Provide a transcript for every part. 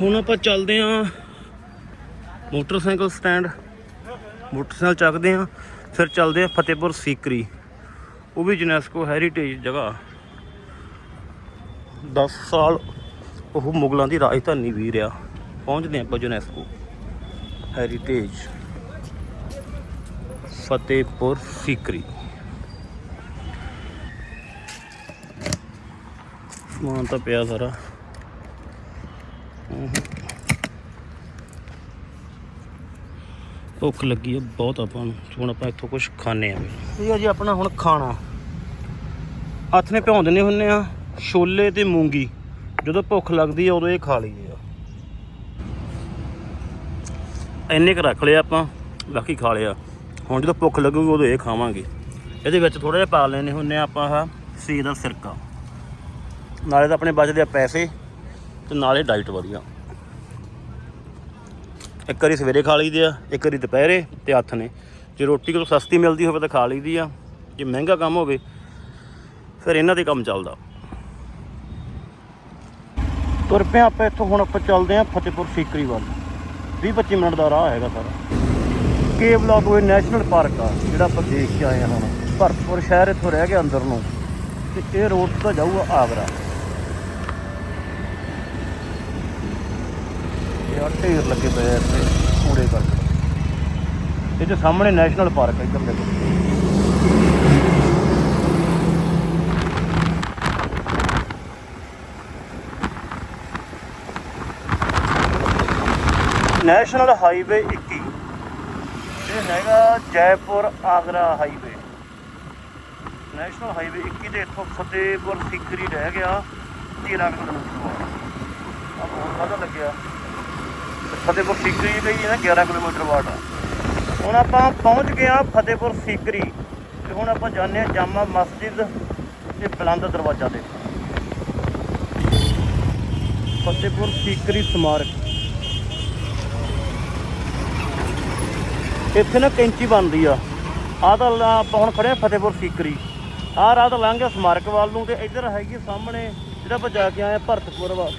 ਹੁਣ ਆਪਾਂ ਚੱਲਦੇ ਆਂ ਮੋਟਰਸਾਈਕਲ ਸਟੈਂਡ। ਮੋਟਰਸਾਈਕਲ ਚੱਕਦੇ ਆਂ ਫਿਰ ਚੱਲਦੇ ਆਂ ਫਤਿਹਪੁਰ ਸੀਕਰੀ। ਉਹ ਵੀ ਯੂਨੈਸਕੋ ਹੈਰੀਟੇਜ ਜਗ੍ਹਾ। 10 ਸਾਲ ਉਹ ਮੁਗਲਾਂ ਦੀ ਰਾਜਧਾਨੀ ਵੀ ਰਿਹਾ। ਪਹੁੰਚਦੇ ਆਂ ਆਪਾਂ ਯੂਨੈਸਕੋ ਹੈਰੀਟੇਜ ਫਤਿਹਪੁਰ ਸੀਕਰੀ। ਸਮਾਨ ਤਾਂ ਪਿਆ ਸਾਰਾ। ਭੁੱਖ ਲੱਗੀ ਆ ਬਹੁਤ ਆਪਾਂ ਨੂੰ। ਹੁਣ ਆਪਾਂ ਇੱਥੋਂ ਕੁਝ ਖਾਣੇ ਆ। ਇਹ ਆ ਜੀ ਆਪਣਾ ਹੁਣ ਖਾਣਾ। ਹੱਥ ਨੇ ਭਿਉਂ ਦਿੰਦੇ ਹੁੰਨੇ ਆ, ਛੋਲੇ ਤੇ ਮੂੰਗੀ। ਜਦੋਂ ਭੁੱਖ ਲੱਗਦੀ ਆ, ਉਦੋਂ ਇਹ ਖਾ ਲਈਦੇ ਆ। ਇੰਨੇ ਕੁ ਰੱਖ ਲਿਆ ਆਪਾਂ, ਬਾਕੀ ਖਾ ਲਿਆ ਹੁਣ ਜਦੋਂ ਭੁੱਖ ਲੱਗੂਗੀ, ਉਦੋਂ ਇਹ ਖਾਵਾਂਗੇ। ਇਹਦੇ ਵਿੱਚ ਥੋੜਾ ਜਿਹਾ ਪਾ ਲੈਣੇ ਹੁੰਨੇ ਆ ਆਪਾਂ ਆਹ ਸੀ ਦਾ ਸਿਰਕਾ। ਨਾਲੇ ਤਾਂ ਆਪਣੇ ਬਚਦੇ ਆ ਪੈਸੇ, ਤੇ ਨਾਲੇ ਡਾਈਟ ਵਧੀਆ। ਇੱਕ ਵਾਰੀ ਸਵੇਰੇ ਖਾ ਲਈਦੇ ਆ, ਇੱਕ ਵਾਰੀ ਦੁਪਹਿਰੇ ਤੇ ਹੱਥ ਨੇ। ਜੇ ਰੋਟੀ ਕੋਲ ਸਸਤੀ ਮਿਲਦੀ ਹੋਵੇ ਤਾਂ ਖਾ ਲਈਦੀ ਆ। ਜੇ ਮਹਿੰਗਾ ਕੰਮ ਹੋਵੇ, ਫਿਰ ਇਹਨਾਂ ਦੇ ਕੰਮ ਚੱਲਦਾ। ਤੁਰ ਪਿਆ ਆਪਾਂ ਇੱਥੋਂ, ਹੁਣ ਆਪਾਂ ਚੱਲਦੇ ਆ ਫਤਿਹਪੁਰ ਸੀਕਰੀ ਵੱਲ। 20 25 ਮਿੰਟ ਦਾ ਰਾਹ ਹੈਗਾ ਸਾਰਾ। ਕੇਵਲਾ ਕੋਈ ਨੈਸ਼ਨਲ ਪਾਰਕ ਆ, ਜਿਹੜਾ ਆਪਾਂ ਦੇਖ ਕੇ ਆਏ ਹਾਂ ਹੁਣ। ਭਰਤਪੁਰ ਸ਼ਹਿਰ ਇੱਥੋਂ ਰਹਿ ਗਿਆ ਅੰਦਰ ਨੂੰ, ਤੇ ਇਹ ਰੋਡ ਤੋਂ ਜਾਊਗਾ ਆਗਰਾ। ਇਹ ਆਹ ਢੇਰ ਲੱਗੇ ਪਏ ਆ ਇੱਥੇ, ਕੂੜੇ ਕਰਕੇ। ਇਹ ਜੋ ਸਾਹਮਣੇ ਨੈਸ਼ਨਲ ਪਾਰਕ ਹੈ ਇੱਧਰ ਦੇਖੋ। ਨੈਸ਼ਨਲ ਹਾਈਵੇ 21 ਇਹ ਹੈਗਾ Jaipur Agra highway. National highway 21 ਦੇ ਇੱਥੋਂ ਫਤਿਹਪੁਰ ਸਿੱਕਰੀ ਰਹਿ ਗਿਆ 13 ਕਿਲੋਮੀਟਰ ਆ ਬਹੁਤ ਜ਼ਿਆਦਾ ਲੱਗਿਆ। ਫਤਿਹਪੁਰ ਸਿੱਕਰੀ ਲਈ ਨਾ 11 ਕਿਲੋਮੀਟਰ ਵਾਟ ਹੁਣ ਆਪਾਂ ਪਹੁੰਚ ਗਏ ਆ ਫਤਿਹਪੁਰ ਸਿੱਕਰੀ ਤੇ ਹੁਣ ਆਪਾਂ ਜਾਂਦੇ ਆ ਜਾਮਾ ਮਸਜਿਦ ਤੇ ਬਲੰਦ ਦਰਵਾਜ਼ਾ ਦੇ ਫਤਿਹਪੁਰ ਸਿੱਕਰੀ ਸਮਾਰਕ। ਇੱਥੇ ਨਾ ਕੈਂਚੀ ਬਣਦੀ ਆ। ਆਹ ਤਾਂ ਆਪਾਂ ਹੁਣ ਖੜੇ ਆ ਫਤਿਹਪੁਰ ਸੀਕਰੀ। ਆਹ ਰਾਹ ਤਾਂ ਲੰਘ ਸਮਾਰਕ ਵੱਲ ਨੂੰ ਤੇ ਇੱਧਰ ਹੈਗੀ ਸਾਹਮਣੇ, ਜਿਹੜਾ ਆਪਾਂ ਜਾ ਕੇ ਆਏ ਭਰਤਪੁਰ ਵਾ-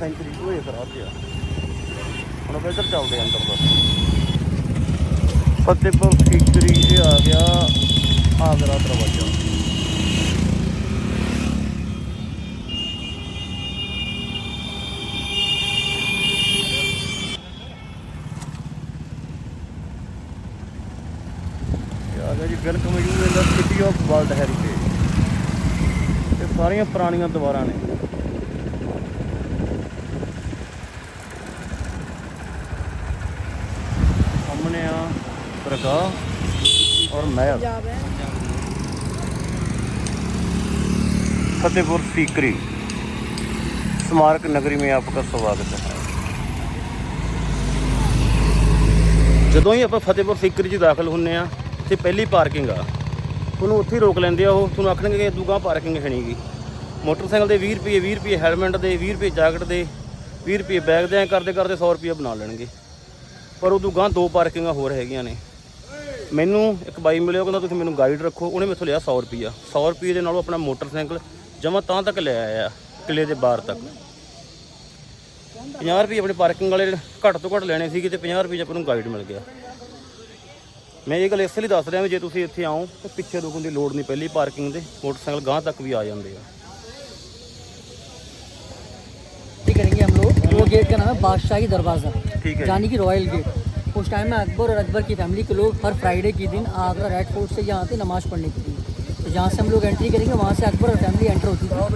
ਸੈਂਚਰੀ, ਉਹ ਇਸ ਰਾਹ ਤੇ ਹੁਣ ਆਪਾਂ ਇੱਧਰ ਚੱਲਦੇ ਅੰਦਰ ਬਸ। ਫਤਿਹਪੁਰ ਸੀਕਰੀ ਇਹ ਆ ਗਿਆ ਆਗਰਾ ਦਰਵਾਜ਼ਾ। ਆ ਗਿਆ ਜੀ welcome you the city of world heritage ਇਹ ਸਾਰੀਆਂ ਪੁਰਾਣੀਆਂ ਦੀਵਾਰਾਂ ਨੇ ਸਾਹਮਣੇ ਆ ਦਰਗਾਹ ਔਰ ਮਹਿਲ फतेहपुर सीकरी स्मारक नगरी में आपका स्वागत है ਜਦੋਂ ਹੀ ਆਪਾਂ ਫਤਿਹਪੁਰ ਸੀਕਰੀ 'ਚ ਦਾਖਲ ਹੁੰਨੇ ਆ ਤੇ ਪਹਿਲੀ ਪਾਰਕਿੰਗ ਆ ਤੁਹਾਨੂੰ ਉੱਥੇ ਹੀ ਰੋਕ ਲੈਂਦੇ ਆ ਉਹ ਤੁਹਾਨੂੰ ਆਖਣਗੇ ਕਿ ਦੂਗਾ ਪਾਰਕਿੰਗ ਹੈ ਨਹੀਂਗੀ ਮੋਟਰਸਾਈਕਲ ਦੇ 20 ਰੁਪਏ 20 ਰੁਪਏ ਹੈਲਮਟ ਦੇ 20 ਰੁਪਏ ਜੈਕਟ ਦੇ 20 ਰੁਪਏ ਬੈਗ ਦੇ ਐਂ ਕਰਦੇ ਕਰਦੇ 100 ਰੁਪਏ ਬਣਾ ਲੈਣਗੇ ਪਰ ਉਦੋਂ ਗਾਂ ਦੋ ਪਾਰਕਿੰਗਾਂ ਹੋਰ ਹੈਗੀਆਂ ਨੇ ਮੈਨੂੰ ਇੱਕ ਬਾਈ ਮਿਲਿਆ ਉਹ ਕਹਿੰਦਾ ਤੁਸੀਂ ਮੈਨੂੰ ਗਾਈਡ ਰੱਖੋ ਉਹਨੇ ਮੈਥੋਂ ਲਿਆ 100 ਰੁਪਿਆ 100 ਰੁਪਏ ਦੇ ਨਾਲੋਂ ਆਪਣਾ ਮੋਟਰਸਾਈਕਲ ਜਮਾ ਤਾਂ ਤੱਕ ਲੈ ਆਇਆ ਕਿਲੇ ਦੇ ਬਾਹਰ ਤੱਕ 50 ਰੁਪਏ ਆਪਣੇ ਪਾਰਕਿੰਗ ਵਾਲੇ ਘੱਟ ਤੋਂ ਘੱਟ ਲੈਣੇ ਸੀਗੇ ਤੇ 50 ਰੁਪਏ 'ਚ ਆਪਾਂ ਨੂੰ ਗਾਈਡ ਮਿਲ ਗਿਆ ਮੈਂ ਇਹ ਗੱਲ ਇਸ ਲਈ ਦੱਸ ਰਿਹਾ ਵੀ ਜੇ ਤੁਸੀਂ ਇੱਥੇ ਆਓ ਤਾਂ ਪਿੱਛੇ ਰੁਕਣ ਦੀ ਲੋੜ ਨਹੀਂ ਪਹਿਲੀ ਪਾਰਕਿੰਗ ਦੇ ਮੋਟਰਸਾਈਕਲ ਗਾਂ ਤੱਕ ਵੀ ਆ ਜਾਂਦੇ ਆ ये करेंगे हम लोग वो गेट का नाम है बादशाही दरवाज़ा ठीक है यानी कि रॉयल गेट उस टाइम में अकबर और अकबर की फैमिली के लोग हर फ्राइडे के दिन आगरा रेड फोर्ट से यहाँ आते नमाज़ पढ़ने के लिए। तो जहाँ से हम लोग एंट्री करेंगे वहाँ से अकबर और फैमिली एंटर होती है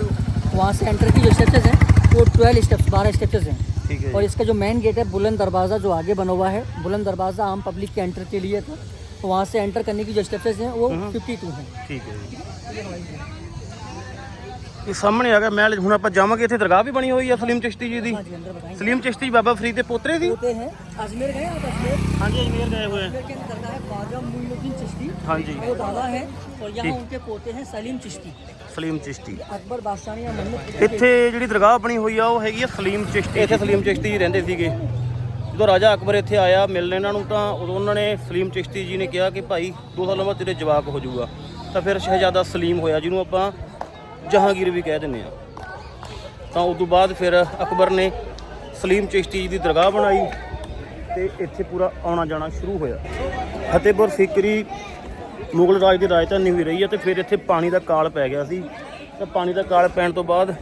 तो वहाँ से एंटर की जो स्टेप्स हैं वो ट्वेल्व स्टेप्स बारह स्टेप्स हैं। और इसका जो मेन गेट है बुलंद दरवाज़ा जो आगे बना हुआ है बुलंद दरवाज़ा आम पब्लिक के एंटर के लिए था। तो वहाँ से एंटर करने की जो स्टेप्स हैं वो हाँ। फिफ्टी टू हैं। ठीक है ਇਹ ਸਾਹਮਣੇ ਆ ਗਿਆ ਮਹਿਲ ਹੁਣ ਆਪਾਂ ਜਾਵਾਂਗੇ ਇੱਥੇ ਦਰਗਾਹ ਵੀ ਬਣੀ ਹੋਈ ਆ ਸਲੀਮ ਚਿਸ਼ਤੀ ਜੀ ਦੀ हाँ जी अंदर बताएंगे ਸਲੀਮ ਚਿਸ਼ਤੀ ਬਾਬਾ ਫਰੀਦ ਦੇ ਪੋਤਰੇ ਦੀ होते हैं अजमेर गए आप अजमेर ਹਾਂਜੀ ਅਜਮੇਰ ਗਏ ਹੋਏ ਆ अजमेर के अंदर दरगाह है ख्वाजा मुइनुद्दीन चिश्ती ਹਾਂਜੀ वो दादा है और यहाँ उनके पोते हैं सलीम चिश्ती ਸਲੀਮ ਚਿਸ਼ਤੀ अकबर बादशाह ने यहाँ मन्नत ਇੱਥੇ ਜਿਹੜੀ ਦਰਗਾਹ ਬਣੀ ਹੋਈ ਆ ਉਹ ਹੈਗੀ ਆ ਸਲੀਮ ਚਿਸ਼ਤੀ ਇੱਥੇ ਸਲੀਮ ਚਿਸ਼ਤੀ ਜੀ ਰਹਿੰਦੇ ਸੀਗੇ ਜਦੋਂ ਰਾਜਾ ਅਕਬਰ ਇੱਥੇ ਆਇਆ ਮਿਲਣ ਇਹਨਾਂ ਨੂੰ ਤਾਂ ਉਦੋਂ ਉਹਨਾਂ ਨੇ ਸਲੀਮ ਚਿਸ਼ਤੀ ਜੀ ਨੇ ਕਿਹਾ ਕਿ ਭਾਈ ਦੋ ਸਾਲਾਂ ਬਾਅਦ ਤੇਰੇ ਜਵਾਕ ਹੋ ਜਾਊਗਾ ਤਾਂ ਫਿਰ ਸ਼ਹਿਜ਼ਾਦਾ ਸਲੀਮ ਹੋਇਆ ਜਿਹਨੂੰ ਆਪਾਂ ਜਹਾਂਗੀਰ ਵੀ ਕਹਿ ਦਿੰਦੇ ਆ। ਤਾਂ ਉਸ ਤੋਂ ਬਾਅਦ ਫਿਰ ਅਕਬਰ ਨੇ ਸਲੀਮ ਚਿਸ਼ਤੀ ਜੀ ਦੀ ਦਰਗਾਹ ਬਣਾਈ ਤੇ ਇੱਥੇ ਪੂਰਾ ਆਉਣਾ ਜਾਣਾ ਸ਼ੁਰੂ ਹੋਇਆ। ਫਤਿਹਪੁਰ ਸਿਕਰੀ ਮੁਗਲ ਰਾਜ ਦੀ ਰਾਜਧਾਨੀ ਵੀ ਰਹੀ ਹੈ ਤੇ ਫਿਰ ਇੱਥੇ ਪਾਣੀ ਦਾ ਕਾਲ ਪੈ ਗਿਆ ਸੀ। ਤਾਂ ਪਾਣੀ ਦਾ ਕਾਲ ਪੈਣ ਤੋਂ ਬਾਅਦ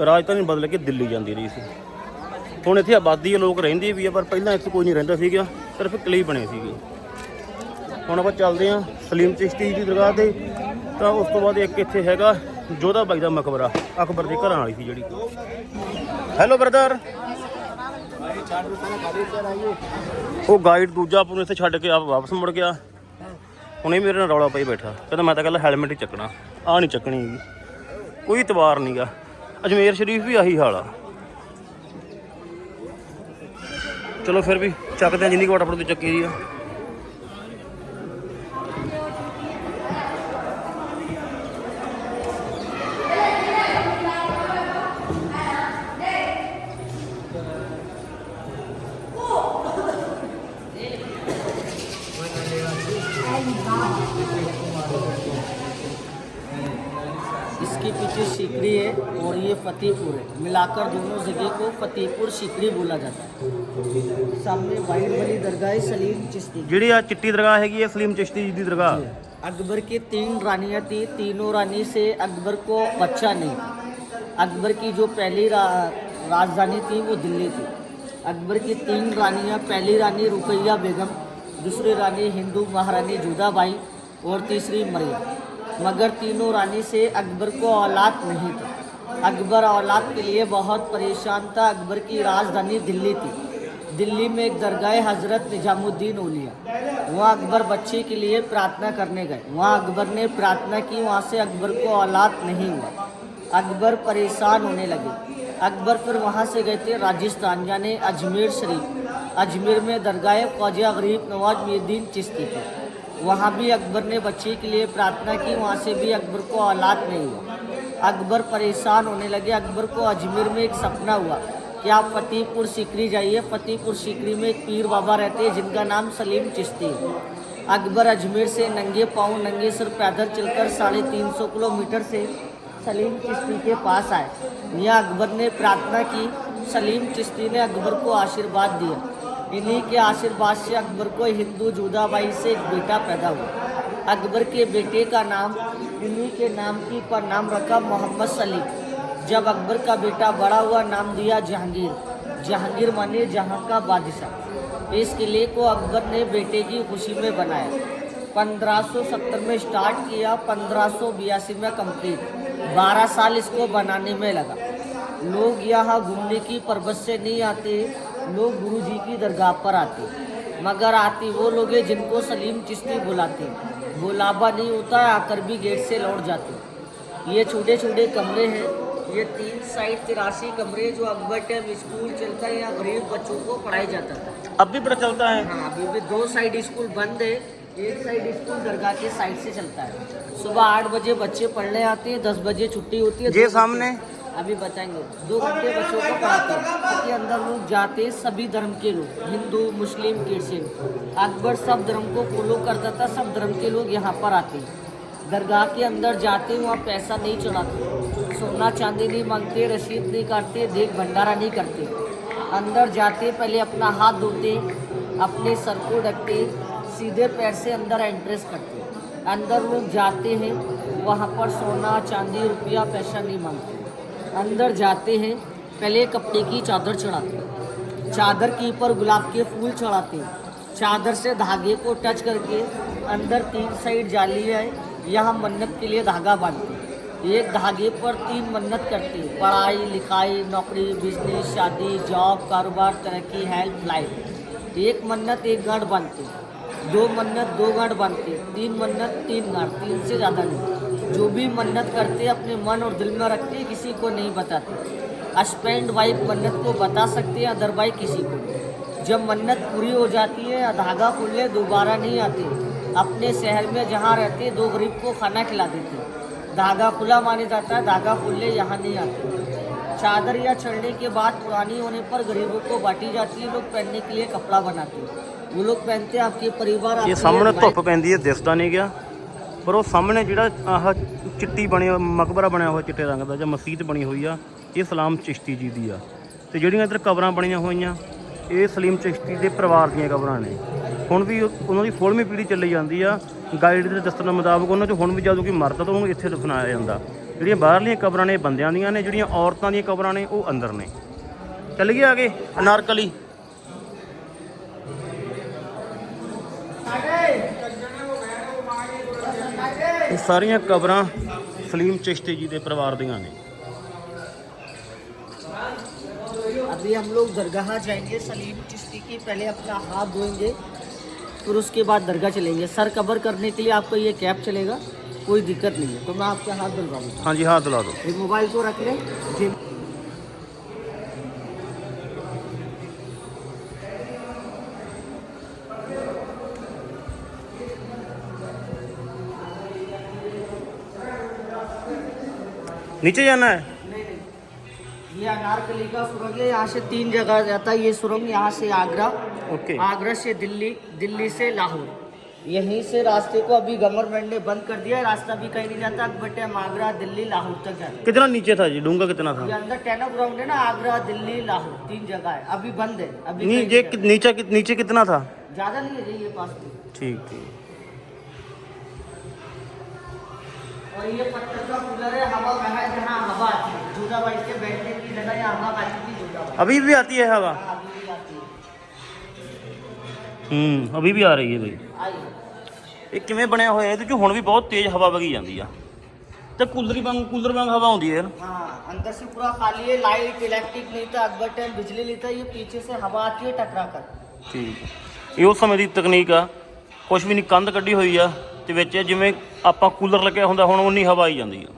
ਰਾਜਧਾਨੀ ਬਦਲ ਕੇ ਦਿੱਲੀ ਜਾਂਦੀ ਰਹੀ ਸੀ। ਹੁਣ ਇੱਥੇ ਆਬਾਦੀ ਲੋਕ ਰਹਿੰਦੇ ਵੀ ਆ, ਪਰ ਪਹਿਲਾਂ ਇੱਥੇ ਕੋਈ ਨਹੀਂ ਰਹਿੰਦਾ ਸੀਗਾ, ਸਿਰਫ ਕਿਲੇ ਬਣੇ ਸੀਗੇ। ਹੁਣ ਆਪਾਂ ਚੱਲਦੇ ਹਾਂ ਸਲੀਮ ਚਿਸ਼ਤੀ ਦੀ ਦਰਗਾਹ ਤੇ। ਤਾਂ ਉਸ ਤੋਂ ਬਾਅਦ ਇੱਕ ਇੱਥੇ ਹੈਗਾ ਜੋਧਾ ਬਾਈ ਦਾ ਮਕਬਰਾ, ਅਕਬਰ ਦੇ ਘਰਾਂ ਵਾਲੀ ਸੀ ਜਿਹੜੀ। ਹੈਲੋ ਬ੍ਰਦਰ ਉਹ ਗਾਈਡ ਦੂਜਾ ਆਪ ਨੂੰ ਇੱਥੇ ਛੱਡ ਕੇ ਆਪ ਵਾਪਸ ਮੁੜ ਗਿਆ। ਹੁਣੇ ਮੇਰੇ ਨਾਲ ਰੌਲਾ ਪਾਈ ਬੈਠਾ। ਕਹਿੰਦਾ ਮੈਂ ਤਾਂ ਕੱਲ ਹੈਲਮਟ ਹੀ ਚੱਕਣਾ। ਆ ਨਹੀਂ ਚੱਕਣੀ ਹੈਗੀ। ਕੋਈ ਇਤਬਾਰ ਨਹੀਂਗਾ ਅਜਮੇਰ ਸ਼ਰੀਫ ਵੀ ਆਹੀ ਹਾਲ ਆ। ਚਲੋ ਫਿਰ ਵੀ ਚੱਕਦੇ ਆ ਜਿੰਨੀ ਕੁ ਫਟਾਫਟ ਦੀ ਚੱਕੀ ਦੀ ਆ। पीछे सीकरी है और ये फतेहपुर है मिलाकर दोनों जगह को फतेहपुर सीकरी बोला जाता है। सामने वाइट वाली दरगाह सलीम चिश्ती। जिड़ी चिट्टी दरगाह है ये सलीम चिश्ती जी। दरगाह अकबर की तीन रानियाँ थी तीनों रानी से अकबर को बच्चा नहीं था। अकबर की जो पहली रा, राजधानी थी वो दिल्ली थी। अकबर की तीन रानियाँ पहली रानी रुकैया बेगम दूसरी रानी हिंदू महारानी जुदाबाई और तीसरी मरिया मगर तीनों रानी से अकबर को औलाद नहीं थी। अकबर औलाद के लिए बहुत परेशान था। अकबर की राजधानी दिल्ली थी। दिल्ली में एक दरगाह हज़रत निजामुद्दीन ओलिया वहाँ अकबर बच्चे के लिए प्रार्थना करने गए। वहाँ अकबर ने प्रार्थना की, वहाँ से अकबर को औलाद नहीं हुआ। अकबर परेशान होने लगे। अकबर फिर वहाँ से गए थे। राजस्थान यानी अजमेर शरीफ। अजमेर में दरगाह ख्वाजा गरीब नवाज़ मुद्दीन चिश्ती थे। वहाँ भी अकबर ने बच्चे के लिए प्रार्थना की, वहाँ से भी अकबर को औलाद नहीं हुआ। अकबर परेशान होने लगे। अकबर को अजमेर में एक सपना हुआ कि आप फतेहपुर सिकरी जाइए। फतेहपुर सिकरी में एक पीर बाबा रहते हैं, जिनका नाम सलीम चिश्ती है। अकबर अजमेर से नंगे पाँव, नंगे सिर पैदल चलकर साढ़े तीन सौ किलोमीटर से सलीम चिश्ती के पास आए। यहाँ अकबर ने प्रार्थना की। सलीम चिश्ती ने अकबर को आशीर्वाद दिया। इन्हीं के आशीर्वाद से अकबर को हिंदू जुदाबाई से एक बेटा पैदा हुआ। अकबर के बेटे का नाम इन्हीं के नाम की पर नाम रखा मोहम्मद सलीम। जब अकबर का बेटा बड़ा हुआ, नाम दिया जहांगीर। जहांगीर माने जहाँ का बादशाह। इस किले को अकबर ने बेटे की खुशी में बनाया। 1570 में स्टार्ट किया 1582 में कंप्लीट 12 साल इसको बनाने में लगा। लोग यहाँ घूमने की परबत से नहीं आते। लोग गुरु जी की दरगाह पर आते। मगर आते वो लोग हैं जिनको सलीम चिश्ती बुलाते। बुलावा नहीं होता आकर भी गेट से लौट जाते। ये छोटे छोटे कमरे हैं। ये तीन साइड तिरासी कमरे जो अकबर टाइम स्कूल चलता है या गरीब बच्चों को पढ़ाया जाता था अब भी पता चलता है? हाँ अभी भी दो साइड स्कूल बंद है। एक साइड स्कूल दरगाह के साइड से चलता है। सुबह आठ बजे बच्चे पढ़ने आते हैं दस बजे छुट्टी होती है। ये सामने? अभी बताएँगे। दो घंटे बच्चों को पढ़ाते हैं ताकि अंदर लोग जाते सभी धर्म के लोग। हिंदू, मुस्लिम, क्रिश्चियन। अकबर सब धर्म को फॉलो करता था, सब धर्म के लोग यहाँ पर आते दरगाह के अंदर जाते वहाँ पैसा नहीं चढ़ाते। सोना चांदी नहीं मांगते, रसीद नहीं काटते, देख भंडारा नहीं करते। अंदर जाते, पहले अपना हाथ धोते, अपने सर को ढकते, सीधे पैर से अंदर एंट्रेस करते। अंदर लोग जाते हैं, वहाँ पर सोना, चांदी, रुपया, पैसा नहीं मांगते। अंदर जाते हैं, पहले कपड़े की चादर चढ़ाते चादर के ऊपर गुलाब के फूल चढ़ाते चादर से धागे को टच करके अंदर तीन साइड जाली है, यहाँ मन्नत के लिए धागा बांधते एक धागे पर तीन मन्नत करते पढ़ाई, लिखाई, नौकरी बिज़नेस शादी जॉब कारोबार तरक्की हेल्थ लाइफ एक मन्नत, एक गांठ बांधते दो मन्नत, दो गांठ बांधते तीन मन्नत, तीन गांठ, तीन से ज़्यादा नहीं। जो भी मन्नत करते अपने मन और दिल में रखते किसी को नहीं बताते। हस्बैंड वाइफ मन्नत को बता सकते हैं अदरवाइज़ किसी को। जब मन्नत पूरी हो जाती है धागा खुलने दोबारा नहीं आते। अपने शहर में जहाँ रहते दो गरीब को खाना खिला देते। धागा खुला माना जाता है धागा खुलने यहाँ नहीं आते। चादर या चढ़ने के बाद पुरानी होने पर गरीबों को बांटी जाती है लोग पहनने के लिए कपड़ा बनाते। हैं वो लोग पहनते हैं आपके परिवार ये सामने तो पहनती है दिसता नहीं क्या? ਪਰ ਉਹ ਸਾਹਮਣੇ ਜਿਹੜਾ ਆਹ ਚਿੱਟੀ ਬਣਿਆ ਮਕਬਰਾ ਬਣਿਆ ਹੋਇਆ ਚਿੱਟੇ ਰੰਗ ਦਾ ਜਾਂ ਮਸਜਿਦ ਬਣੀ ਹੋਈ ਆ, ਇਹ ਸਲਾਮ ਚਿਸ਼ਤੀ ਜੀ ਦੀ ਆ। ਤੇ ਜਿਹੜੀਆਂ ਇੱਧਰ ਕਬਰਾਂ ਬਣੀਆਂ ਹੋਈਆਂ, ਇਹ ਸਲੀਮ ਚਿਸ਼ਤੀ ਦੇ ਪਰਿਵਾਰ ਦੀਆਂ ਕਬਰਾਂ ਨੇ। ਹੁਣ ਵੀ ਉਹਨਾਂ ਦੀ 16ਵੀਂ ਪੀੜ੍ਹੀ ਚੱਲੀ ਜਾਂਦੀ ਆ ਗਾਈਡ ਦੇ ਦੱਸਣ ਦੇ ਮੁਤਾਬਕ ਉਹਨਾਂ 'ਚ ਹੁਣ ਵੀ ਜਦੋਂ ਕੋਈ ਮਰਦਾ ਤਾਂ ਉਹਨੂੰ ਇੱਥੇ ਦਫਨਾਇਆ ਜਾਂਦਾ। ਜਿਹੜੀਆਂ ਬਾਹਰਲੀਆਂ ਕਬਰਾਂ ਨੇ ਬੰਦਿਆਂ ਦੀਆਂ ਨੇ, ਜਿਹੜੀਆਂ ਔਰਤਾਂ ਦੀਆਂ ਕਬਰਾਂ ਨੇ, ਉਹ ਅੰਦਰ ਨੇ। ਚੱਲ ਗਏ ਆਗੇ ਅਨਾਰਕਲੀ ਇਹ ਸਾਰੀਆਂ ਕਬਰਾਂ ਸਲੀਮ ਚਿਸ਼ਤੀ ਜੀ ਦੇ ਪਰਿਵਾਰ ਦੀਆਂ ਨੇ अभी हम लोग दरगाह जाएंगे सलीम चिश्ती की पहले अपना हाथ धोएंगे फिर उसके बाद दरगाह चलेंगे सर कवर करने के लिए आपको ये कैप चलेगा कोई दिक्कत नहीं है तो मैं आपके हाथ धुलवाऊंगा ਹਾਂਜੀ ਹੱਥ ਲਾ ਦਿਓ ये मोबाइल को रख लें नीचे जाना है? ये अनारकली का सुरंग है यहाँ से तीन जगह जाता है ये सुरंग यहाँ से आगरा ओके। आगरा से दिल्ली दिल्ली से लाहौर। यहीं से रास्ते को अभी गवर्नमेंट ने बंद कर दिया रास्ता भी कहीं नहीं जाता बट हम आगरा दिल्ली लाहौर तक जाते कितना नीचे था जी? डूँगा कितना था? ये अंदर टेन ग्राउंड है ना आगरा दिल्ली लाहौर तीन जगह है। अभी बंद है अभी नहीं ये नीचे नीचे कितना था? ज़्यादा नहीं है ये पास ठीक ठीक। और ये पत्थर का कूलर है हवा महल जहाँ हवा आती है जूदा बाइक के बैठने की जगह यहाँ हवा आती थी जूदा बाइक अभी भी आती है हवा हाँ, अभी भी आती है ਹੂੰ ਅਭੀ ਵੀ ਆ ਰਹੀ ਹੈ ਬਈ आइए ਇਹ ਕਿਵੇਂ ਬਣਿਆ ਹੋਇਆ ਇਹਦੇ ਚ ਹੁਣ ਵੀ ਬਹੁਤ ਤੇਜ਼ ਹਵਾ ਵਗੀ ਜਾਂਦੀ ਆ ਤੇ ਕੂਲਰ ਵਾਂਗ ਕੂਲਰ ਵਾਂਗ ਹਵਾ ਆਉਂਦੀ ਹੈ ਯਾਰ हाँ अंदर से पूरा खाली है लाइट इलेक्ट्रिक नहीं था अकबर टाइम बिजली नहीं था ये पीछे से हवा आती है टकरा कर ਠੀਕ ਇਹ ਉਸ ਸਮੇਂ ਦੀ ਤਕਨੀਕ ਆ ਕੁਝ ਵੀ ਨਹੀਂ ਕੰਧ ਕੱਢੀ ਹੋਈ ਆ ਤੇ ਵਿੱਚ ਜਿਵੇਂ ਆਪਾਂ ਕੂਲਰ ਲੱਗਿਆ ਹੁੰਦਾ, ਹੁਣ ਉਨੀ ਹਵਾ ਆਈ ਜਾਂਦੀ ਹੈ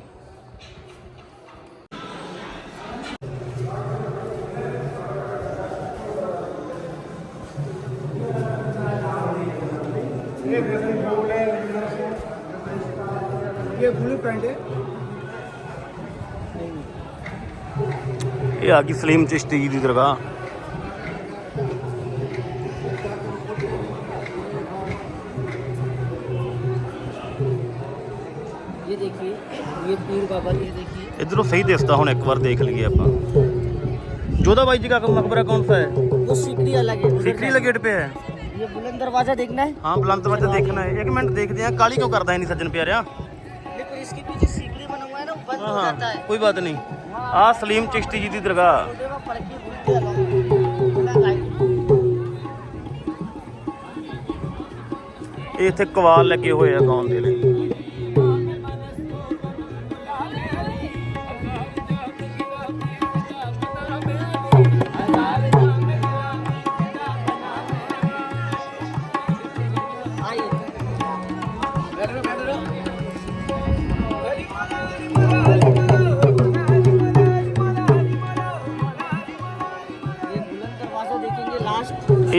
ਇਹ ਆ ਗਈ ਸਲੀਮ ਚਿਸ਼ਤੀ ਜੀ ਦੀ ਦਰਗਾਹ। ये पीर बाबा ये देखिए ਇਧਰੋਂ ਸਹੀ ਦਿਸਦਾ ਹੁਣ ਇੱਕ ਵਾਰ ਦੇਖ ਲਈਏ ਆਪਾਂ जोधा भाई जी का मकबरा कौन सा है वो सीकड़ी अलग है उधर सीकरी जाना। लगेट पे है ये बुलंद दरवाजा देखना है हाँ बुलंद दरवाजा देखना है एक मिनट देखते हैं काली क्यों करता है नहीं सज्जन प्यारा लेकिन इसके पीछे सीकड़ी बना हुआ है ना वो बंद हो हाँ जाता है कोई बात नहीं आ सलीम चिश्ती जी की दरगाह छोटे में फड़की भूलती है बिना लाइट ਇਹ ਇੱਥੇ ਕਵਾਲ ਲੱਗੇ ਹੋਏ ਆ ਗਾਉਣ ਦੇ ਲਈ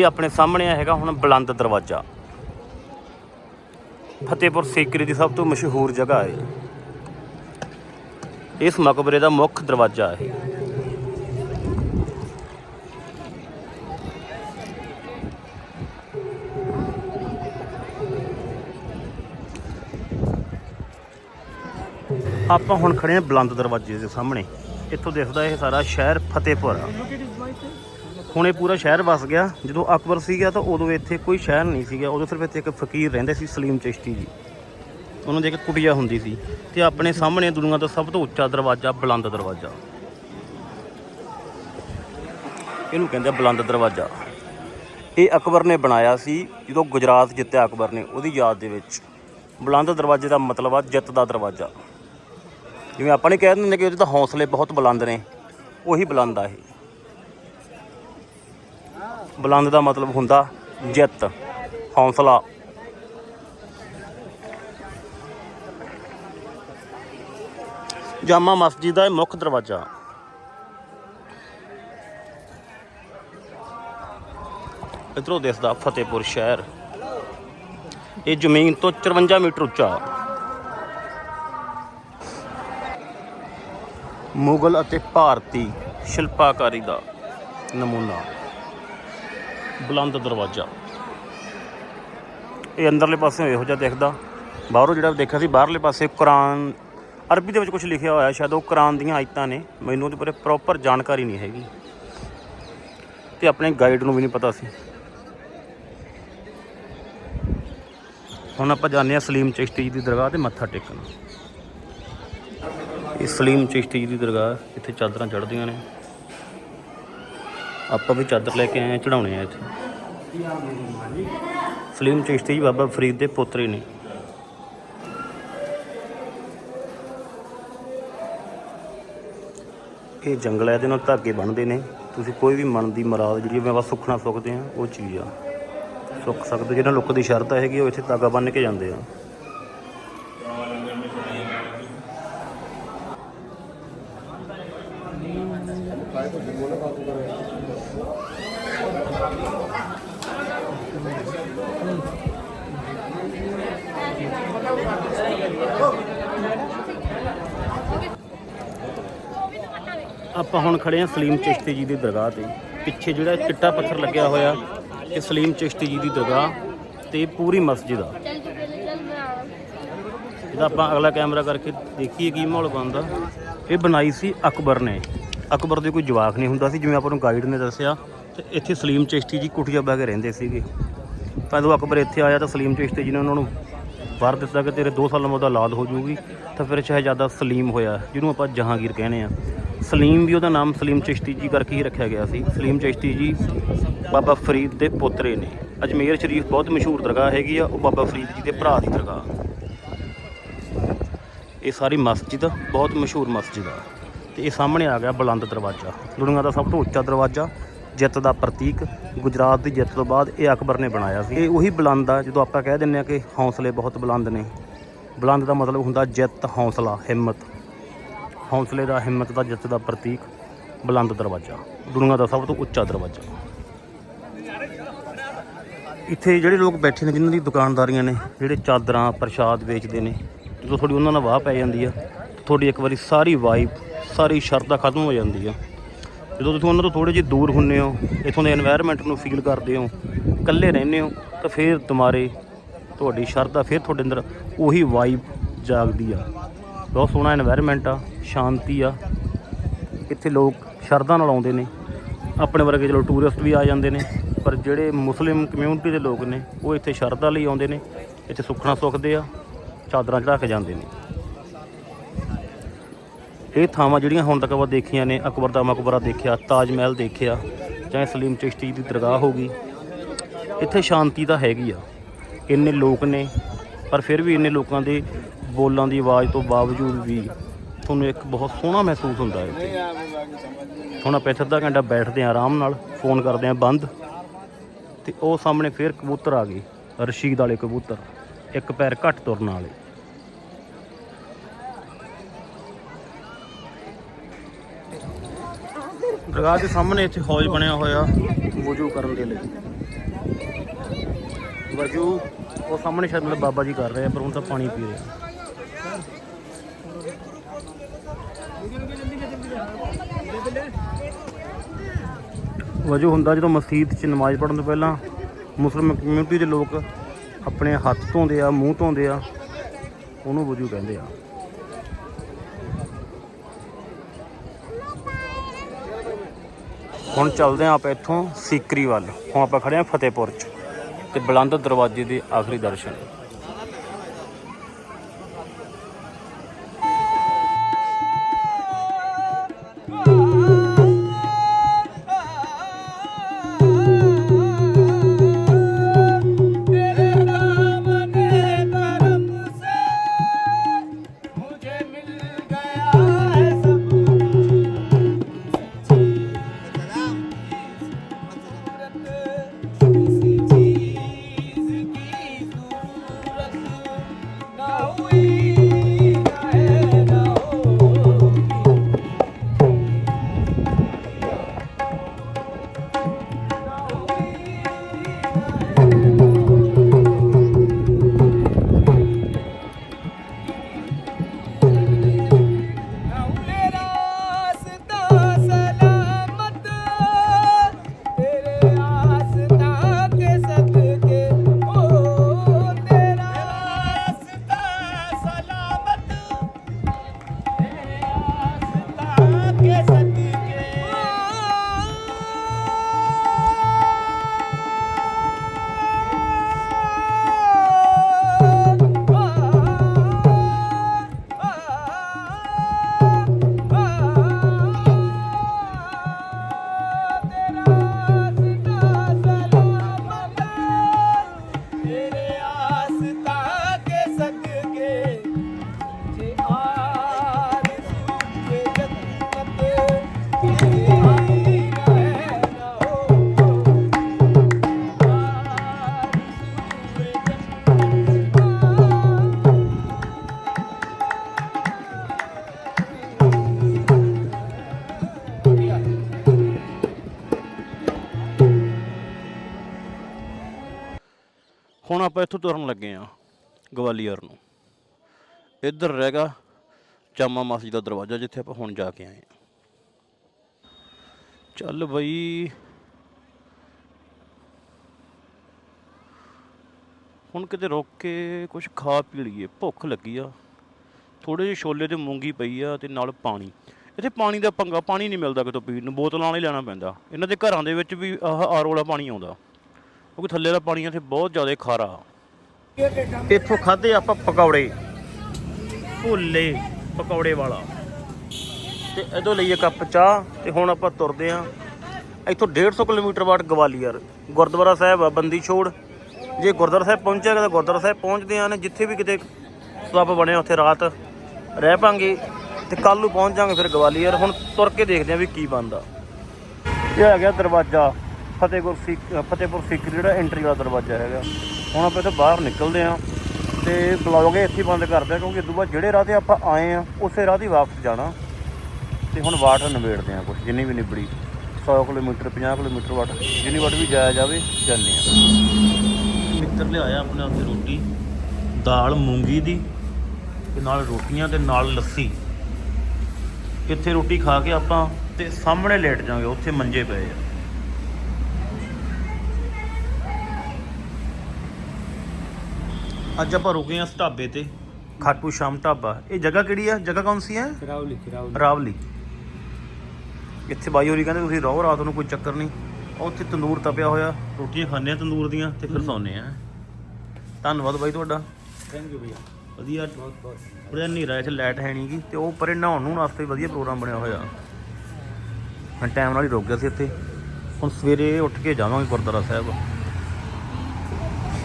ਆਪਣੇ ਸਾਹਮਣੇ ਆ ਹੈਗਾ ਹੁਣ ਬੁਲੰਦ ਦਰਵਾਜ਼ਾ। ਫਤਿਹਪੁਰ ਸੀਕਰੀ ਦੀ ਸਭ ਤੋਂ ਮਸ਼ਹੂਰ ਜਗ੍ਹਾ ਹੈ। ਇਸ ਮਕਬਰੇ ਦਾ ਮੁੱਖ ਦਰਵਾਜ਼ਾ ਹੈ। ਆਪਾਂ ਹੁਣ ਖੜੇ ਹਾਂ ਬੁਲੰਦ ਦਰਵਾਜ਼ੇ ਦੇ ਸਾਹਮਣੇ। ਇੱਥੋਂ ਦਿਖਦਾ ਇਹ ਸਾਰਾ ਸ਼ਹਿਰ ਫਤਿਹਪੁਰ ਆ। ਹੁਣ ਇਹ ਪੂਰਾ ਸ਼ਹਿਰ ਵਸ ਗਿਆ। ਜਦੋਂ ਅਕਬਰ ਸੀਗਾ ਤਾਂ ਉਦੋਂ ਇੱਥੇ ਕੋਈ ਸ਼ਹਿਰ ਨਹੀਂ ਸੀਗਾ। ਉਦੋਂ ਸਿਰਫ ਇੱਥੇ ਇੱਕ ਫਕੀਰ ਰਹਿੰਦੇ ਸੀ, ਸਲੀਮ ਚਿਸ਼ਤੀ ਜੀ। ਉਹਨਾਂ ਦੀ ਇੱਕ ਕੁਟੀਆ ਹੁੰਦੀ ਸੀ ਤੇ ਆਪਣੇ ਸਾਹਮਣੇ ਦੁਨੀਆ ਦਾ ਸਭ ਤੋਂ ਉੱਚਾ ਦਰਵਾਜ਼ਾ, ਬੁਲੰਦ ਦਰਵਾਜ਼ਾ। ਇਹਨੂੰ ਕਹਿੰਦੇ ਬੁਲੰਦ ਦਰਵਾਜ਼ਾ। ਇਹ ਅਕਬਰ ਨੇ ਬਣਾਇਆ ਸੀ ਜਦੋਂ ਗੁਜਰਾਤ ਜਿੱਤਿਆ ਅਕਬਰ ਨੇ, ਉਹਦੀ ਯਾਦ ਦੇ ਵਿੱਚ। ਬੁਲੰਦ ਦਰਵਾਜ਼ੇ ਦਾ ਮਤਲਬ ਆ ਜਿੱਤ ਦਾ ਦਰਵਾਜ਼ਾ। ਜਿਵੇਂ ਆਪਾਂ ਨੇ ਕਹਿ ਦਿੰਦੇ ਕਿ ਉਹਦੇ ਤਾਂ ਹੌਸਲੇ ਬਹੁਤ ਬੁਲੰਦ ਨੇ, ਉਹੀ ਬੁਲੰਦ ਆ ਇਹ। ਬੁਲੰਦ ਦਾ ਮਤਲਬ ਹੁੰਦਾ ਜਿੱਤ, ਹੌਸਲਾ। ਜਾਮਾ ਮਸਜਿਦ ਦਾ ਇਹ ਮੁੱਖ ਦਰਵਾਜ਼ਾ। ਇਧਰੋਂ ਦਿਸਦਾ ਫਤਿਹਪੁਰ ਸ਼ਹਿਰ। ਇਹ ਜ਼ਮੀਨ ਤੋਂ 54 ਮੀਟਰ ਉੱਚਾ। ਮੁਗਲ ਅਤੇ ਭਾਰਤੀ ਸ਼ਿਲਪਾਕਾਰੀ ਦਾ ਨਮੂਨਾ। ਬੁਲੰਦ ਦਰਵਾਜ਼ਾ। ਇਹ ਅੰਦਰਲੇ ਪਾਸੇ ਇਹੋ ਜਿਹਾ ਦਿਖਦਾ। ਬਾਹਰੋਂ ਜਿਹੜਾ ਦੇਖਿਆ ਸੀ, ਬਾਹਰਲੇ ਪਾਸੇ ਕੁਰਾਨ, ਅਰਬੀ ਦੇ ਵਿੱਚ ਕੁਝ ਲਿਖਿਆ ਹੋਇਆ, ਸ਼ਾਇਦ ਉਹ ਕੁਰਾਨ ਦੀਆਂ ਆਇਤਾਂ ਨੇ। ਮੈਨੂੰ ਉਹਦੇ ਬਾਰੇ ਪ੍ਰੋਪਰ ਜਾਣਕਾਰੀ ਨਹੀਂ ਹੈਗੀ। ਤੇ ਆਪਣੇ ਗਾਈਡ ਨੂੰ ਵੀ ਨਹੀਂ ਪਤਾ ਸੀ। ਹੁਣ ਆਪਾਂ ਜਾਂਦੇ ਹਾਂ ਸਲੀਮ ਚਿਸ਼ਤੀ ਜੀ ਦੀ ਦਰਗਾਹ ਤੇ ਮੱਥਾ ਟੇਕਣ। ਇਹ ਸਲੀਮ ਚਿਸ਼ਤੀ ਜੀ ਦੀ ਦਰਗਾਹ, ਇੱਥੇ ਚਾਦਰਾਂ ਚੜ੍ਹਦੀਆਂ ਨੇ। ਆਪਾਂ ਵੀ ਚਾਦਰ ਲੈ ਕੇ ਆਏ ਹਾਂ ਚੜਾਉਣੇ ਆ ਇੱਥੇ। ਫਿਲਮ ਚਿਸ਼ਤੀ ਬਾਬਾ ਫਰੀਦ ਦੇ ਪੋਤਰੇ ਨੇ। ਇਹ ਜੰਗਲ ਹੈ ਇਹਦੇ ਨਾਲ ਧਾਗੇ ਬਣਦੇ ਨੇ। ਤੁਸੀਂ ਕੋਈ ਵੀ ਮਨ ਦੀ ਮੁਰਾਦ ਜਿਹੜੀ ਮੈਂ ਬਸ ਸੁੱਖਣਾ ਸੁੱਖਦੇ ਆ, ਉਹ ਚੀਜ਼ ਆ। ਸੁੱਖ ਸਕਦੇ, ਜਿਹਨਾਂ ਲੋਕਾਂ ਦੀ ਸ਼ਰਧਾ ਹੈਗੀ ਉਹ ਇੱਥੇ ਧਾਗਾ ਬੰਨ੍ਹ ਕੇ ਜਾਂਦੇ ਆ। ਆਪਾਂ ਹੁਣ ਖੜੇ ਆ ਸਲੀਮ ਚਿਸ਼ਤੀ ਜੀ ਦੀ ਦਰਗਾਹ ਤੇ। ਪਿੱਛੇ ਜਿਹੜਾ ਚਿੱਟਾ ਪੱਥਰ ਲੱਗਿਆ ਹੋਇਆ ਇਹ ਸਲੀਮ ਚਿਸ਼ਤੀ ਜੀ ਦੀ ਦਰਗਾਹ ਤੇ ਪੂਰੀ ਮਸਜਿਦ ਆ। ਇਹਦਾ ਆਪਾਂ ਅਗਲਾ ਕੈਮਰਾ ਕਰਕੇ ਦੇਖੀਏ ਕੀ ਮਾਹੌਲ ਬਣਦਾ। ਇਹ ਬਣਾਈ ਸੀ ਅਕਬਰ ਨੇ। ਅਕਬਰ ਦੇ ਕੋਈ ਜਵਾਕ ਨਹੀਂ ਹੁੰਦਾ ਸੀ ਜਿਵੇਂ ਆਪਾਂ ਨੂੰ ਗਾਈਡ ਨੇ ਦੱਸਿਆ। ਤੇ ਇੱਥੇ ਸਲੀਮ ਚਿਸ਼ਤੀ ਜੀ ਕੁਟੀਆ ਬਹਿ ਕੇ ਰਹਿੰਦੇ ਸੀਗੇ। ਤਾਂ ਜਦੋਂ ਅਕਬਰ ਇੱਥੇ ਆਇਆ ਤਾਂ ਸਲੀਮ ਚਿਸ਼ਤੀ ਜੀ ਨੇ ਉਹਨਾਂ ਨੂੰ ਵਰ ਦਿੱਤਾ ਕਿ ਤੇਰੇ 2 ਸਾਲਾਂ ਬਾਅਦ ਔਲਾਦ ਹੋ ਜਾਊਗੀ। ਤਾਂ ਫਿਰ ਸ਼ਹਿਜ਼ਾਦਾ ਸਲੀਮ ਹੋਇਆ ਜਿਹਨੂੰ ਆਪਾਂ ਜਹਾਂਗੀਰ ਕਹਿੰਦੇ ਆ ਸਲੀਮ ਵੀ ਉਹਦਾ ਨਾਮ ਸਲੀਮ ਚਿਸ਼ਤੀ ਜੀ ਕਰਕੇ ਹੀ ਰੱਖਿਆ ਗਿਆ ਸੀ। ਸਲੀਮ ਚਿਸ਼ਤੀ ਜੀ ਬਾਬਾ ਫਰੀਦ ਦੇ ਪੋਤਰੇ ਨੇ। ਅਜਮੇਰ ਸ਼ਰੀਫ ਬਹੁਤ ਮਸ਼ਹੂਰ ਦਰਗਾਹ ਹੈਗੀ ਆ, ਉਹ ਬਾਬਾ ਫਰੀਦ ਜੀ ਦੇ ਭਰਾ ਦੀ ਦਰਗਾਹ। ਇਹ ਸਾਰੀ ਮਸਜਿਦ, ਬਹੁਤ ਮਸ਼ਹੂਰ ਮਸਜਿਦ ਆ। ਤੇ ਇਹ ਸਾਹਮਣੇ ਆ ਗਿਆ ਬੁਲੰਦ ਦਰਵਾਜ਼ਾ। ਦੁਨੀਆ ਦਾ ਸਭ ਤੋਂ ਉੱਚਾ ਦਰਵਾਜ਼ਾ, ਜਿੱਤ ਦਾ ਪ੍ਰਤੀਕ, ਗੁਜਰਾਤ ਦੀ ਜਿੱਤ ਤੋਂ ਬਾਅਦ ਇਹ ਅਕਬਰ ਨੇ ਬਣਾਇਆ ਸੀ। ਇਹ ਉਹੀ ਬੁਲੰਦ ਆ, ਜਦੋਂ ਆਪਾਂ ਕਹਿ ਦਿੰਨੇ ਆ ਕਿ ਹੌਸਲੇ ਬਹੁਤ ਬੁਲੰਦ ਨੇ। ਬੁਲੰਦ ਦਾ ਮਤਲਬ ਹੁੰਦਾ ਜਿੱਤ, ਹੌਸਲਾ, ਹਿੰਮਤ। ਹੌਸਲੇ ਦਾ, ਹਿੰਮਤ ਦਾ, ਜਿੱਤ ਦਾ ਪ੍ਰਤੀਕ ਬੁਲੰਦ ਦਰਵਾਜ਼ਾ, ਦੁਨੀਆ ਦਾ ਸਭ ਤੋਂ ਉੱਚਾ ਦਰਵਾਜ਼ਾ। ਇੱਥੇ ਜਿਹੜੇ ਲੋਕ ਬੈਠੇ ਨੇ, ਜਿਨ੍ਹਾਂ ਦੀ ਦੁਕਾਨਦਾਰੀਆਂ ਨੇ, ਜਿਹੜੇ ਚਾਦਰਾਂ, ਪ੍ਰਸ਼ਾਦ ਵੇਚਦੇ ਨੇ, ਜਦੋਂ ਤੁਹਾਡੀ ਉਹਨਾਂ ਨਾਲ ਵਾਹ ਪੈ ਜਾਂਦੀ ਆ, ਤੁਹਾਡੀ ਇੱਕ ਵਾਰੀ ਸਾਰੀ ਵਾਈਬ ਸਾਰੀ ਸ਼ਰਧਾ ਖਤਮ ਹੋ ਜਾਂਦੀ ਆ। ਜਦੋਂ ਤੁਸੀਂ ਉਹਨਾਂ ਤੋਂ ਥੋੜੇ ਜਿਹੇ ਦੂਰ ਹੁੰਨੇ ਹੋ, ਇਥੋਂ ਦੇ এনवायरमेंट ਨੂੰ ਫੀਲ ਕਰਦੇ ਹੋ, ਇਕੱਲੇ ਰਹਿੰਦੇ ਹੋ, ਤਾਂ ਫਿਰ ਤੁਹਾਰੇ ਤੁਹਾਡੀ ਸ਼ਰਧਾ ਫਿਰ ਤੁਹਾਡੇ ਅੰਦਰ ਉਹੀ ਵਾਈਬ ਜਾਗਦੀ ਆ। ਬਹੁਤ ਸੋਹਣਾ এনवायरमेंट ਆ। ਸ਼ਾਂਤੀ ਆ। ਇੱਥੇ ਲੋਕ ਸ਼ਰਧਾ ਨਾਲ ਆਉਂਦੇ ਨੇ। ਆਪਣੇ ਵਰਗੇ ਚਲੋ ਟੂਰਿਸਟ ਵੀ ਆ ਜਾਂਦੇ ਨੇ, ਪਰ ਜਿਹੜੇ ਮੁਸਲਿਮ ਕਮਿਊਨਿਟੀ ਦੇ ਲੋਕ ਨੇ, ਉਹ ਇੱਥੇ ਸ਼ਰਧਾ ਲਈ ਆਉਂਦੇ ਨੇ। ਇੱਥੇ ਸੁੱਖਣਾ ਸੁੱਖਦੇ ਆ, ਚਾਦਰਾਂ ਚੜਾ ਕੇ ਜਾਂਦੇ ਨੇ। ਇਹ ਥਾਵਾਂ ਜਿਹੜੀਆਂ ਹੁਣ ਤੱਕ ਆਪਾਂ ਦੇਖੀਆਂ ਨੇ, ਅਕਬਰ ਦਾ ਮਕਬਰਾ ਦੇਖਿਆ, ਤਾਜ ਮਹਿਲ ਦੇਖਿਆ, ਚਾਹੇ ਸਲੀਮ ਚਿਸ਼ਤੀ ਦੀ ਦਰਗਾਹ ਹੋ ਗਈ। ਇੱਥੇ ਸ਼ਾਂਤੀ ਤਾਂ ਹੈਗੀ ਆ। ਇੰਨੇ ਲੋਕ ਨੇ, ਪਰ ਫਿਰ ਵੀ ਇੰਨੇ ਲੋਕਾਂ ਦੇ ਬੋਲਾਂ ਦੀ ਆਵਾਜ਼ ਤੋਂ ਬਾਵਜੂਦ ਵੀ ਤੁਹਾਨੂੰ ਇੱਕ ਬਹੁਤ ਸੋਹਣਾ ਮਹਿਸੂਸ ਹੁੰਦਾ ਹੈ ਹੁਣ ਆਪਾਂ ਇੱਥੇ ਅੱਧਾ ਘੰਟਾ ਬੈਠਦੇ ਹਾਂ ਆਰਾਮ ਨਾਲ, ਫੋਨ ਕਰਦੇ ਹਾਂ ਬੰਦ। ਤੇ ਉਹ ਸਾਹਮਣੇ ਫੇਰ ਕਬੂਤਰ ਆ ਗਏ, ਰਸ਼ੀਦ ਵਾਲੇ ਕਬੂਤਰ। ਇੱਕ ਪੈਰ ਘੱਟ ਤੁਰਨ ਵਾਲੇ। ਦਰਗਾਹ ਦੇ ਸਾਹਮਣੇ ਇੱਥੇ ਹੌਜ ਬਣਿਆ ਹੋਇਆ, ਵਜ਼ੂ ਕਰਨ ਦੇ ਲਈ। ਵਜ਼ੂ, ਉਹ ਸਾਹਮਣੇ ਸ਼ਾਇਦ ਮਤਲਬ ਬਾਬਾ ਜੀ ਕਰ ਰਹੇ ਆ, ਪਰ ਹੁਣ ਤਾਂ ਪਾਣੀ ਪੀ ਰਹੇ ਆ। ਵਜੂ ਹੁੰਦਾ ਜਦੋਂ ਮਸਜਿਦ 'ਚ ਨਮਾਜ਼ ਪੜ੍ਹਨ ਤੋਂ ਪਹਿਲਾਂ ਮੁਸਲਿਮ ਕਮਿਊਨਿਟੀ ਦੇ ਲੋਕ ਆਪਣੇ ਹੱਥ ਧੋਂਦੇ ਆ, ਮੂੰਹ ਧੋਂਦੇ ਆ, ਉਹਨੂੰ ਵਜੂ ਕਹਿੰਦੇ ਆ। ਹੁਣ ਚੱਲਦੇ ਆ ਆਪਾਂ ਇੱਥੋਂ ਸੀਕਰੀ ਵੱਲ। ਹੁਣ ਆਪਾਂ ਖੜੇ ਆ ਫਤਿਹਪੁਰ 'ਚ ਤੇ ਬੁਲੰਦ ਦਰਵਾਜ਼ੇ ਦੇ ਆਖਰੀ ਦਰਸ਼ਨ। ਆਪਾਂ ਇੱਥੋਂ ਤੁਰਨ ਲੱਗੇ ਆ ਗਵਾਲੀਅਰ ਨੂੰ। ਇੱਧਰ ਰਹੇਗਾ ਜਾਮਾ ਮਸਜਿਦ ਦਾ ਦਰਵਾਜ਼ਾ, ਜਿੱਥੇ ਆਪਾਂ ਹੁਣ ਜਾ ਕੇ ਆਏ ਆ ਚੱਲ ਬਈ। ਹੁਣ ਕਿਤੇ ਰੁਕ ਕੇ ਕੁਝ ਖਾ ਪੀ ਲਈਏ, ਭੁੱਖ ਲੱਗੀ ਆ। ਥੋੜੇ ਜਿਹੇ ਛੋਲੇ ਤੇ ਮੂੰਗੀ ਪਈ ਆ ਤੇ ਨਾਲ ਪਾਣੀ। ਇੱਥੇ ਪਾਣੀ ਦਾ ਪੰਗਾ, ਪਾਣੀ ਨਹੀਂ ਮਿਲਦਾ ਕਿਤੋਂ ਪੀਣ ਨੂੰ, ਬੋਤਲਾਂ ਨਾਲ ਹੀ ਲੈਣਾ ਪੈਂਦਾ। ਇਹਨਾਂ ਦੇ ਘਰਾਂ ਦੇ ਵਿੱਚ ਵੀ ਆਹ ਆਰ ਵਾਲਾ ਪਾਣੀ ਆਉਂਦਾ। ਕਿਉਂਕਿ ਥੱਲੇ ਦਾ ਪਾਣੀ ਇੱਥੇ ਬਹੁਤ ਜ਼ਿਆਦਾ ਖਾਰਾ। ਇੱਥੋਂ ਖਾਦੇ ਆਪਾਂ ਪਕੌੜੇ। ਭੁੱਲੇ ਪਕੌੜੇ ਵਾਲਾ। ਤੇ ਇਦੋਂ ਲਈਏ ਕੱਪ ਚਾਹ ਤੇ ਹੁਣ ਆਪਾਂ ਤੁਰਦੇ ਆਂ ਇੱਥੋਂ 150 ਕਿਲੋਮੀਟਰ ਬਾਅਦ ਗਵਾਲੀਅਰ। ਗੁਰਦੁਆਰਾ ਸਾਹਿਬ ਆ, ਬੰਦੀ ਛੋੜ। ਜੇ ਗੁਰਦੁਆਰਾ ਸਾਹਿਬ ਪਹੁੰਚਿਆਗਾ ਤਾਂ ਗੁਰਦੁਆਰਾ ਸਾਹਿਬ ਪਹੁੰਚਦੇ ਆਂ ਨੇ, ਜਿੱਥੇ ਵੀ ਕਿਤੇ ਸਵਾਬ ਬਣਿਆ ਉੱਥੇ ਰਾਤ ਰਹਿ ਪਾਂਗੇ। ਤੇ ਕੱਲ ਨੂੰ ਪਹੁੰਚ ਜਾਾਂਗੇ ਫਿਰ ਗਵਾਲੀਅਰ। ਹੁਣ ਤੁਰ ਕੇ ਦੇਖਦੇ ਆਂ ਵੀ ਕੀ ਬਣਦਾ। ਇਹ ਆ ਗਿਆ ਦਰਵਾਜ਼ਾ। ਫਤਿਹਪੁਰ ਸਿੱਖ ਫਤਿਹਪੁਰ ਸਿੱਖ ਜਿਹੜਾ ਐਂਟਰੀ ਵਾਲਾ ਦਰਵਾਜ਼ਾ ਹੈਗਾ। ਹੁਣ ਆਪਾਂ ਇੱਥੇ ਬਾਹਰ ਨਿਕਲਦੇ ਆਂ ਤੇ ਬਲੌਗ ਇੱਥੇ ਬੰਦ ਕਰਦੇ ਆਂ ਕਿਉਂਕਿ ਇਦੋਂ ਬਾਅਦ ਜਿਹੜੇ ਰਾਹ ਤੇ ਆਪਾਂ ਆਏ ਆਂ ਉਸੇ ਰਾਹ ਤੇ ਹੀ ਵਾਪਸ ਜਾਣਾ। ਤੇ ਹੁਣ ਵਾਟ ਨਿਬੇੜਦੇ ਆਂ ਕੁਝ ਜਿੰਨੀ ਵੀ ਨਿਬੜੀ 100 ਕਿਲੋਮੀਟਰ 50 ਕਿਲੋਮੀਟਰ ਵਾਟ ਜਿੰਨੀ ਵਾਟ ਵੀ ਜਾਇਆ ਜਾਵੇ, ਜਾਂਦੇ ਆਂ ਮਿੱਤਰ ਲਿਆਇਆ ਆਪਣੇ ਉੱਤੇ ਰੋਟੀ, ਦਾਲ, ਮੂੰਗੀ ਦੀ, ਤੇ ਨਾਲ ਰੋਟੀਆਂ ਤੇ ਨਾਲ ਲੱਸੀ। ਇੱਥੇ ਰੋਟੀ ਖਾ ਕੇ ਆਪਾਂ ਤੇ ਸਾਹਮਣੇ ਲੇਟ ਜਾਵਾਂਗੇ, ਉੱਥੇ ਮੰਜੇ ਪਏ ਆ। ਅੱਜ ਆਪਾਂ ਰੁਕੇ ਆ ਢਾਬੇ ਤੇ ਖਾਟੂ ਸ਼ਾਮ ਢਾਬਾ। ਇਹ ਜਗ੍ਹਾ ਕਿਹੜੀ ਆ? ਜਗ੍ਹਾ ਕੌਣ ਸੀ ਹੈ ਰਾਉਲੀ ਰਾਵਲੀ। ਇੱਥੇ ਬਾਈ ਹੋਰੀ ਕਹਿੰਦੇ ਤੁਸੀਂ ਰਹੋ ਰਾਤ ਨੂੰ ਕੋਈ ਚੱਕਰ ਨਹੀਂ। ਉੱਥੇ ਤੰਦੂਰ ਤਪਿਆ ਹੋਇਆ। ਰੋਟੀਆਂ ਖਾਂਦੇ ਆ ਤੰਦੂਰ ਦੀਆਂ ਤੇ ਫਿਰ ਸੌਂਦੇ ਆ। ਧੰਨਵਾਦ ਬਾਈ ਤੁਹਾਡਾ। ਥੈਂਕ ਯੂ ਭਈਆ। ਵਧੀਆ। ਬਹੁਤ ਬਹੁਤ ਉਹਦੇ ਹਨੇਰਾ ਇੱਥੇ ਲਾਈਟ ਹੈ ਨਹੀਂਗੀ ਤੇ ਉਹ ਪਰੇ ਨਹਾਉਣ ਨੂੰ ਵਾਸਤੇ ਵਧੀਆ ਪ੍ਰੋਗਰਾਮ ਬਣਿਆ ਹੋਇਆ। ਮੈਂ ਟਾਈਮ ਨਾਲ ਹੀ ਰੁਕ ਗਿਆ ਸੀ ਇੱਥੇ। ਹੁਣ ਸਵੇਰੇ ਉੱਠ ਕੇ ਜਾਵਾਂਗੇ ਗੁਰਦੁਆਰਾ ਸਾਹਿਬ।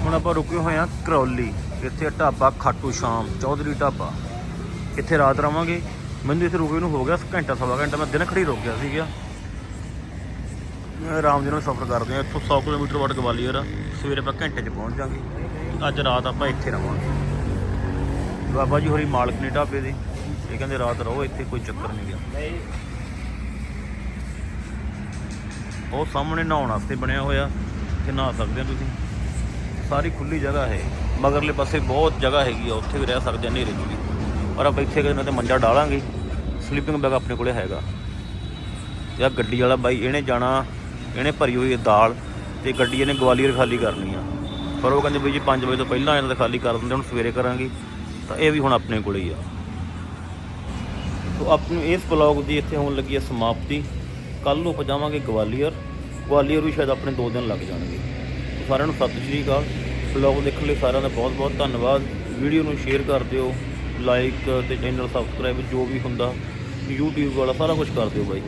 ਹੁਣ ਆਪਾਂ ਰੁਕੇ ਹੋਏ ਆ ਕਰੌਲੀ। ਇੱਥੇ ਢਾਬਾ ਖਾਟੂ ਸ਼ਾਮ, ਚੌਧਰੀ ਢਾਬਾ। ਇੱਥੇ ਰਾਤ ਰਵਾਂਗੇ। ਮੈਨੂੰ ਇੱਥੇ ਰੁਕੇ ਨੂੰ ਹੋ ਗਿਆ ਘੰਟਾ, ਸਵਾ ਘੰਟਾ। ਮੈਂ ਦਿਨ ਖੜੀ ਰੁਕ ਗਿਆ ਸੀਗਾ ਮੈਂ ਆਰਾਮ ਦੇ ਨਾਲ ਸਫ਼ਰ ਕਰਦੇ ਆ ਇੱਥੋਂ 100 ਕਿਲੋਮੀਟਰ ਵਾਟ ਗਵਾਲੀਅਰ। ਆ ਸਵੇਰੇ ਆਪਾਂ ਘੰਟੇ 'ਚ ਪਹੁੰਚ ਜਾਾਂਗੇ। ਅੱਜ ਰਾਤ ਆਪਾਂ ਇੱਥੇ ਰਵਾਂਗੇ। ਬਾਬਾ ਜੀ ਹੋਰੀ ਮਾਲਕ ਨੇ ਢਾਬੇ ਦੇ। ਇਹ ਕਹਿੰਦੇ ਰਾਤ ਰਹੋ, ਇੱਥੇ ਕੋਈ ਚੱਕਰ ਨਹੀਂ ਗਿਆ ਉਹ ਸਾਹਮਣੇ ਨਹਾਉਣ ਵਾਸਤੇ ਬਣਿਆ ਹੋਇਆ। ਤੇ ਨਹਾ ਸਕਦੇ ਹੋ ਤੁਸੀਂ। ਸਾਰੀ ਖੁੱਲੀ ਜਗ੍ਹਾ ਹੈ। ਮਗਰਲੇ ਪਾਸੇ ਬਹੁਤ ਜਗ੍ਹਾ ਹੈਗੀ ਆ, ਉੱਥੇ ਵੀ ਰਹਿ ਸਕਦੇ ਆ, ਹਨੇਰੇ 'ਚ ਵੀ। ਪਰ ਆਪਾਂ ਇੱਥੇ ਕਿਤੇ ਨਾ ਤੇ ਮੰਜਾ ਡਾਲਾਂਗੇ। ਸਲੀਪਿੰਗ ਬੈਗ ਆਪਣੇ ਕੋਲੇ ਹੈਗਾ। ਤੇ ਗੱਡੀ ਵਾਲਾ ਬਾਈ, ਇਹਨੇ ਜਾਣਾ, ਇਹਨੇ ਭਰੀ ਹੋਈ ਹੈ ਦਾਲ ਤੇ ਗੱਡੀ ਇਹਨੇ ਗਵਾਲੀਅਰ ਖਾਲੀ ਕਰਨੀ ਆ। ਪਰ ਉਹ ਕਹਿੰਦੇ ਬਈ ਜੀ 5 ਵਜੇ ਤੋਂ ਪਹਿਲਾਂ ਇਹਨਾਂ ਦਾ ਖਾਲੀ ਕਰ ਦਿੰਦੇ, ਹੁਣ ਸਵੇਰੇ ਕਰਾਂਗੇ। ਤਾਂ ਇਹ ਵੀ ਹੁਣ ਆਪਣੇ ਕੋਲੇ ਹੀ ਆ। ਤੋ ਆਪ ਨੂੰ ਇਸ ਬਲੌਗ ਦੀ ਇੱਥੇ ਹੋਣ ਲੱਗੀ ਹੈ ਸਮਾਪਤੀ। ਕੱਲ ਨੂੰ ਪਜਾਵਾਂਗੇ ਗਵਾਲੀਅਰ। ਗਵਾਲੀਅਰ ਵੀ ਸ਼ਾਇਦ ਆਪਣੇ 2 ਦਿਨ ਲੱਗ ਜਾਣਗੇ। ਸਾਰਿਆਂ ਨੂੰ ਸਤਿ ਸ਼੍ਰੀ ਅਕਾਲ। ਬਲੌਗ ਦੇਖਣ ਲਈ ਸਾਰਿਆਂ ਦਾ ਬਹੁਤ ਬਹੁਤ ਧੰਨਵਾਦ। ਵੀਡੀਓ ਨੂੰ ਸ਼ੇਅਰ ਕਰ ਦਿਓ ਲਾਈਕ ਤੇ ਚੈਨਲ ਸਬਸਕ੍ਰਾਈਬ ਜੋ ਵੀ ਹੁੰਦਾ, YouTube ਵਾਲਾ ਸਾਰਾ ਕੁਝ ਕਰ ਦਿਓ ਬਾਈ।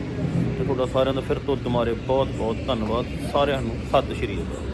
ਤੇ ਤੁਹਾਡਾ ਸਾਰਿਆਂ ਦਾ ਫਿਰ ਤੋਂ ਦੁਬਾਰੇ ਬਹੁਤ ਬਹੁਤ ਧੰਨਵਾਦ। ਸਾਰਿਆਂ ਨੂੰ ਸਤਿ ਸ਼੍ਰੀ ਅਕਾਲ।